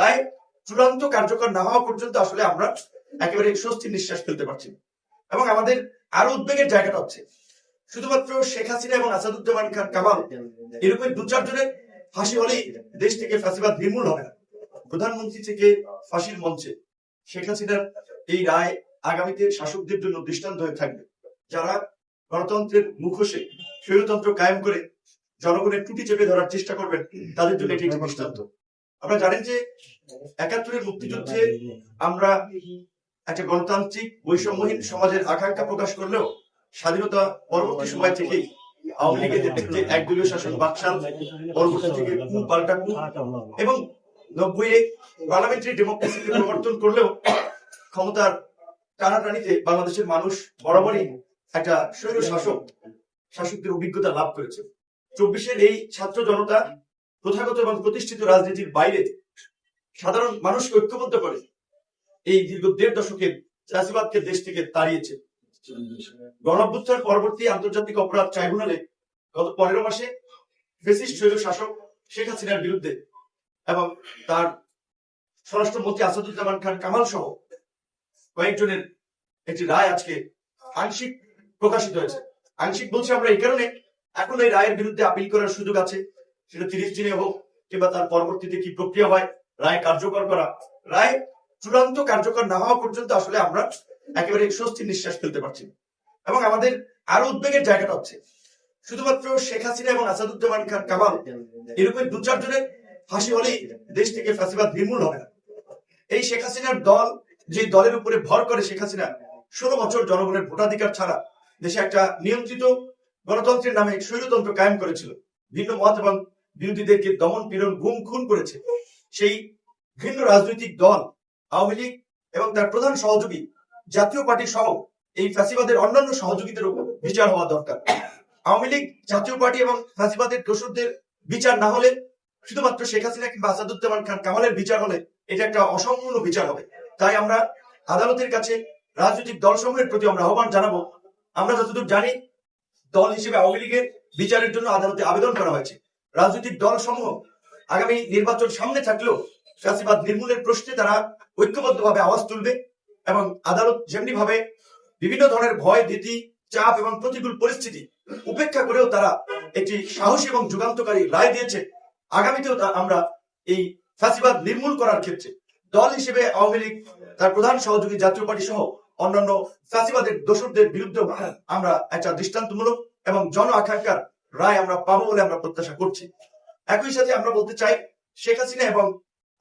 রায় চূড়ান্ত কার্যকর না হওয়া পর্যন্ত আসলে আমরা একেবারে স্বস্তির নিঃশ্বাস ফেলতে পারছি এবং আমাদের আরও উদ্বেগের জায়গাটা হচ্ছে, শুধুমাত্র শেখ হাসিনা এবং আসাদুজ্জামান খান কামাল, এরকম দু চারজনের ফাঁসি হলেই দেশ থেকে ফাঁসিবাদ নির্মূল হবে না। প্রধানমন্ত্রী থেকে ফাঁসির মঞ্চে শেখ হাসিনার এই রায় আগামীতে শাসকদের জন্য দৃষ্টান্ত হয়ে থাকবে। যারা গণতন্ত্রের মুখোশে স্বৈরতন্ত্র কায়েম করে জনগণের টুটি চেপে ধরার চেষ্টা করবেন, তাদের জন্য এটি একটি দৃষ্টান্ত। আপনারা জানেন যে একাত্তরের মুক্তিযুদ্ধে আমরা একটা গণতান্ত্রিক বৈষম্যহীন সমাজের আকাঙ্ক্ষা প্রকাশ করলেও স্বাধীনতা পরবর্তী সময় থেকে নব্বই করলেও ক্ষমতার বাংলাদেশের মানুষ একটা শাসক শাসকদের অভিজ্ঞতা লাভ করেছে। চব্বিশের এই ছাত্র জনতা প্রথাগত এবং প্রতিষ্ঠিত রাজনীতির বাইরে সাধারণ মানুষকে ঐক্যবদ্ধ করে এই দীর্ঘ দেড় দশকের চাষিবাদকে দেশ থেকে তাড়িয়েছে। গণঅভ্যুত্থান পরবর্তী আন্তর্জাতিক অপরাধ ট্রাইব্যুনালে গত পনেরো মাসে শাসক শেখ হাসিনার বিরুদ্ধে এবং তার স্বরাষ্ট্রমন্ত্রী আসাদুজ্জামান খান কামাল সহ কয়েকজনের একটি রায় আজকে আংশিক প্রকাশিত হয়েছে। আংশিক বলছি আমরা এই কারণে, এখন এই রায়ের বিরুদ্ধে আপিল করার সুযোগ আছে। সেটা তিরিশ দিনে হোক কিংবা তার পরবর্তীতে কি প্রক্রিয়া হয়, রায় কার্যকর করা, রায় চূড়ান্ত কার্যকর না হওয়া পর্যন্ত আসলে আমরা একেবারে স্বস্তির নিঃশ্বাস ফেলতে পারছি এবং আমাদের আরও উদ্বেগের জায়গাটা হচ্ছে, শুধুমাত্র শেখ হাসিনা এবং আসাদুজ্জামান খান কামাল এরকম দু চারজনের ফাঁসি হলেই দেশ থেকে ফাঁসিবাদ নির্মূল হবে না। এই শেখ হাসিনার দল যে দলের উপরে ভর করে শেখ হাসিনা, ষোলো বছর জনগণের ভোটাধিকার ছাড়া দেশে একটা নিয়ন্ত্রিত গণতন্ত্রের নামে স্বৈরতন্ত্র কায়েম করেছিল। ভিন্ন মত এবং বিরোধীদেরকে দমন পীড়ন গুম খুন করেছে। সেই ভিন্ন রাজনৈতিক দল, আওয়ামী লীগ এবং তার প্রধান সহযোগী জাতীয় পার্টি সহ এই ফ্যাসিবাদের অন্যান্য সহযোগীদের উপর বিচার হওয়া দরকার। আওয়ামী লীগ, জাতীয় পার্টি এবং ফ্যাসিবাদের দোষরদের বিচার না হলে শুধুমাত্র শেখ হাসিনা কিংবা আসাদুজ্জামান খান কামালের বিচার হলে এটা একটা অসম্পূর্ণ বিচার হবে। তাই আমরা আদালতের কাছে রাজনৈতিক দল দলসমূহের প্রতি আমরা আহ্বান জানাব। আমরা যতদূর জানি, দল হিসেবে আওয়ামী লীগের বিচারের জন্য আদালতে আবেদন করা হয়েছে। রাজনৈতিক দল সমূহ আগামী নির্বাচন সামনে থাকলেও ফ্যাসিবাদ নির্মূলের প্রশ্নে তারা ঐক্যবদ্ধভাবে আওয়াজ তুলবে এবং আদালত যেমনি ভাবে বিভিন্ন ধরনের ভয়, ভীতি, চাপ এবং প্রতিকূল পরিস্থিতি উপেক্ষা করেও তারা একটি সাহসী এবং যুগান্তকারী রায় দিয়েছে, আগামীতেও আমরা এই ফ্যাসিবাদ নির্মূল করার ক্ষেত্রে দল হিসেবে আওয়ামী লীগ, তার প্রধান সহযোগী জাতীয় পার্টি সহ অন্যান্য ফ্যাসিবাদের দোষরদের বিরুদ্ধে আমরা একটা দৃষ্টান্তমূলক এবং জন আকাঙ্ক্ষার রায় আমরা পাবো বলে আমরা প্রত্যাশা করছি। একই সাথে আমরা বলতে চাই, শেখ হাসিনা এবং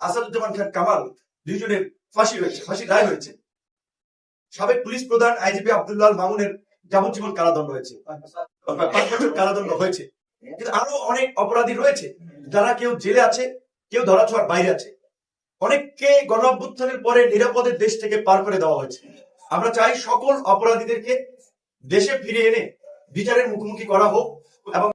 আসাদুজ্জামান খান কামাল দুইজনের ফাঁসি হয়েছে ফাঁসির রায় হয়েছে। সাবেক পুলিশ প্রধান আইজিপি আব্দুল্লাহ মামুনের যাবজ্জীবন কারাদণ্ড হয়েছে। পাঁচ বছর কারাদণ্ড হয়েছে। কিন্তু আরও অনেক অপরাধী রয়েছে, যারা কেউ জেলে আছে, কেউ ধরাছোঁয়ার বাইরে আছে। অনেককে গণ অভ্যুত্থানের পরে নিরাপদে দেশ থেকে পার করে দেওয়া হয়েছে। আমরা চাই সকল অপরাধীদেরকে দেশে ফিরে এনে বিচারের মুখোমুখি করা হোক এবং